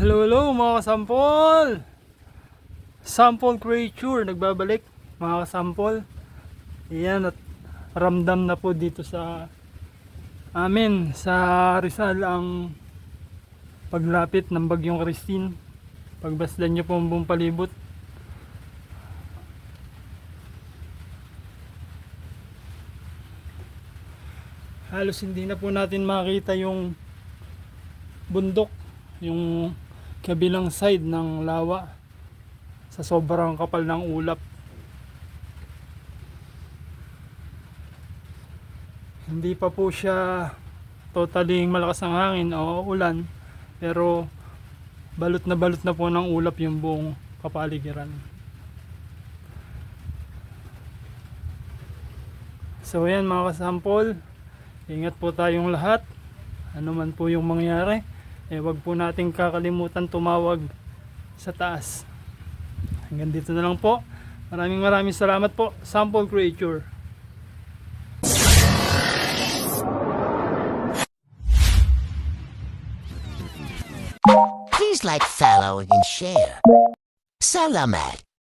Hello, hello mga kasampol! Sample creature, nagbabalik mga kasampol. Ayan at ramdam na po dito sa amin sa Rizal ang paglapit ng bagyong Christine. Pagbasdan nyo po ang buong palibot. Halos hindi na po natin makita yung bundok yung kabilang side ng lawa sa sobrang kapal ng ulap. Hindi pa po siya totally malakas ang hangin o ulan pero balot na balot na po ng ulap yung buong kapaligiran. So yan mga kasampol ingat po tayong lahat. Ano man po yung mangyari eh wag po nating kakalimutan tumawag sa taas hanggang dito na lang po maraming maraming salamat po sample creature Please like, follow, and share. Salamat.